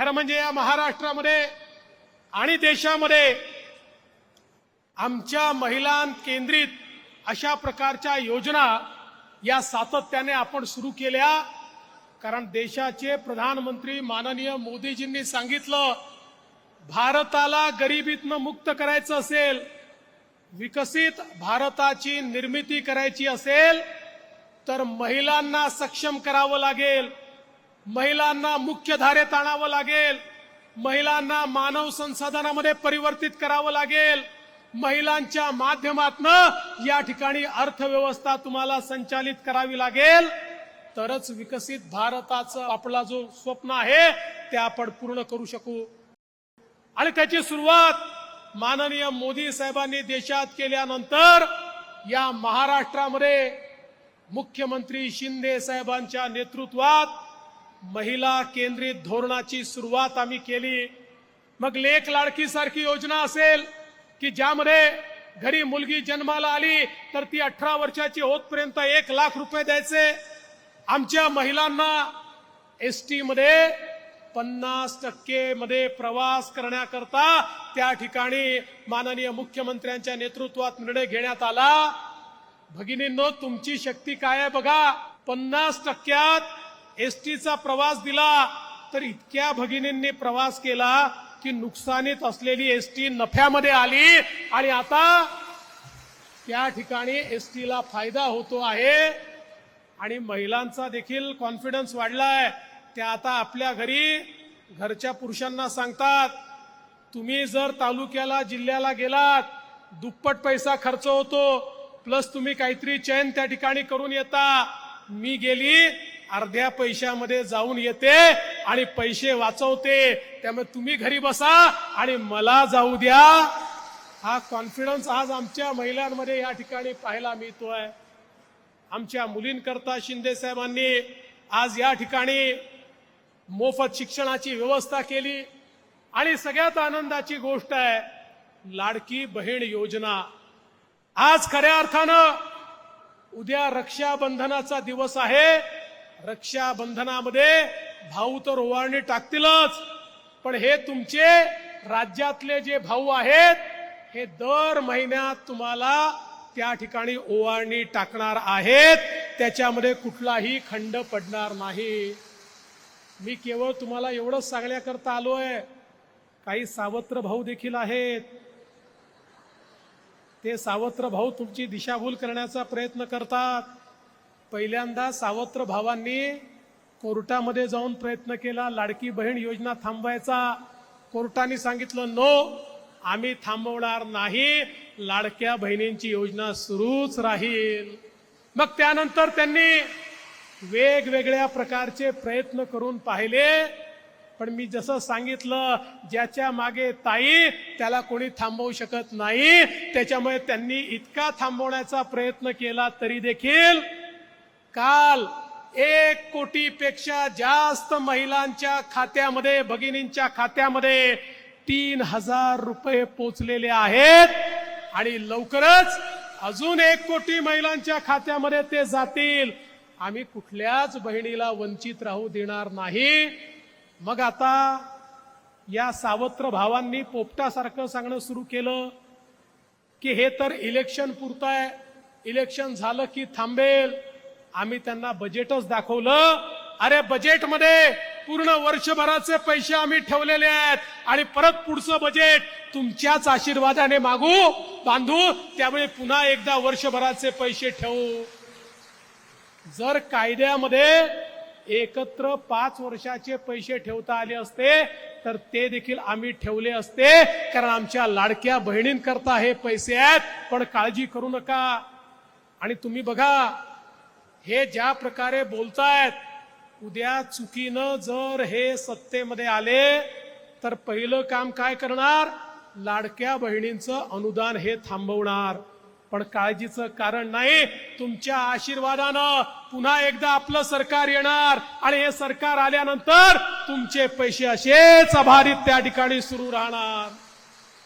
खरं म्हणजे या महाराष्ट्रामध्ये आणि देशामध्ये आमच्या महिलां केंद्रित अशा प्रकारच्या योजना या सातत्याने आपण सुरू केल्या. कारण देशाचे प्रधानमंत्री माननीय मोदीजींनी सांगितलं भारताला गरिबीतनं मुक्त करायचं असेल विकसित भारताची निर्मिती करायची असेल तर महिलांना सक्षम करावं लागेल. महिलांना मुख्य धारेत आणावं लागेल. महिलांना मानव संसाधनामध्ये परिवर्तित करावं लागेल. महिलांच्या माध्यमातनं या ठिकाणी अर्थव्यवस्था तुम्हाला संचालित करावी लागेल. तरच विकसित भारताचं आपला जो स्वप्न आहे ते आपण पूर्ण करू शकू. आणि त्याची सुरुवात माननीय मोदी साहेबांनी देशात केल्यानंतर या महाराष्ट्रामध्ये मुख्यमंत्री शिंदे साहेबांच्या नेतृत्वात महिला केंद्रित धोरणाची सुरुवात आम्ही केली. मग लेख लाडकी सारखी योजना असेल की ज्यामध्ये घरी मुलगी जन्माला आली तर ती अठरा वर्षाची होतपर्यंत एक लाख रुपये द्यायचे. आमच्या महिलांना एस टी मध्ये पन्नास टक्के मध्ये प्रवास करण्याकरता त्या ठिकाणी माननीय मुख्यमंत्र्यांच्या नेतृत्वात निर्णय घेण्यात आला. भगिनींनो तुमची शक्ती काय आहे बघा. पन्नास टक्क्यात एस टीचा प्रवास दिला तर इतक्या भगिनींनी प्रवास केला की नुकसानीत असलेली एस टी नफ्यामध्ये आली आणि आता त्या ठिकाणी एस टीला फायदा होतो आहे आणि महिलांचा देखील कॉन्फिडन्स वाढलाय. त्या आता आपल्या घरी घरच्या पुरुषांना सांगतात तुम्ही जर तालुक्याला जिल्ह्याला गेलात दुप्पट पैसा खर्च होतो प्लस तुम्ही काहीतरी चैन त्या ठिकाणी करून येता. मी गेली अर्ध्या पैशामध्ये जाऊन येते आणि पैसे वाचवते. त्यामुळे तुम्ही घरी बसा आणि मला जाऊ द्या. हा कॉन्फिडन्स आज आमच्या महिलांमध्ये या ठिकाणी पाहायला मिळतोय. आमच्या मुलींकरता शिंदे साहेबांनी आज या ठिकाणी मोफत शिक्षणाची व्यवस्था केली. आणि सगळ्यात आनंदाची गोष्ट आहे लाडकी बहीण योजना. आज खऱ्या अर्थानं उद्या रक्षाबंधनाचा दिवस आहे. रक्षाबंधनामध्ये भाऊ तर ओवाळणी टाकतीलच. पण हे तुमचे राज्यातले जे भाऊ आहेत हे दर महिन्यात तुम्हाला त्या ठिकाणी ओवाळणी टाकणार आहेत. त्याच्यामध्ये कुठलाही खंड पडणार नाही. मी केवळ तुम्हाला एवढंच सांगण्याकरता आलोय. काही सावत्र भाऊ देखील आहेत. ते सावत्र भाऊ तुमची दिशाभूल करण्याचा प्रयत्न करतात. पहिल्यांदा सावत्र भावांनी कोर्टामध्ये जाऊन प्रयत्न केला. लाडकी बहीण योजना थांबवायचा. कोर्टाने सांगितलं नो आम्ही थांबवणार नाही. लाडक्या बहिणींची योजना सुरूच राहील. मग त्यानंतर त्यांनी वेगवेगळ्या प्रकारचे प्रयत्न करून पाहिले. पण मी जसं सांगितलं ज्याच्या मागे ताई त्याला कोणी थांबवू शकत नाही. त्याच्यामुळे त्यांनी इतका थांबवण्याचा प्रयत्न केला तरी देखील काल एक कोटीपेक्षा जास्त महिलांच्या खात्यामध्ये भगिनींच्या खात्यामध्ये तीन हजार रुपये पोचलेले आहेत. आणि लवकरच अजून एक कोटी महिलांच्या खात्यामध्ये ते जातील. आम्ही कुठल्याच बहिणीला वंचित राहू देणार नाही. मग आता या सावत्र भावांनी पोपटासारखं सांगणं सुरू केलं की हे तर इलेक्शन पुरतं आहे इलेक्शन झालं की थांबेल. आम्ही त्यांना बजेटच दाखवलं. अरे बजेटमध्ये पूर्ण वर्षभराचे पैसे आम्ही ठेवलेले आहेत. आणि परत पुढचं बजेट तुमच्याच आशीर्वादाने मागू. बांधू त्यामुळे पुन्हा एकदा वर्षभराचे पैसे ठेवू. जर कायद्यामध्ये एकत्र पाच वर्षाचे पैसे ठेवता आले असते तर ते देखील आम्ही ठेवले असते. कारण आमच्या लाडक्या बहिणींकरता हे पैसे आहेत. पण काळजी करू नका. आणि तुम्ही बघा हे ज्या प्रकारे बोलतायत उद्या चुकीनं जर हे सत्तेमध्ये आले तर पहिलं काम काय करणार? लाडक्या बहिणींचं अनुदान हे थांबवणार. पण काळजीचं कारण नाही तुमच्या आशीर्वादानं पुन्हा एकदा आपलं सरकार येणार. आणि हे सरकार आल्यानंतर तुमचे पैसे असेच आभारित त्या ठिकाणी सुरू राहणार.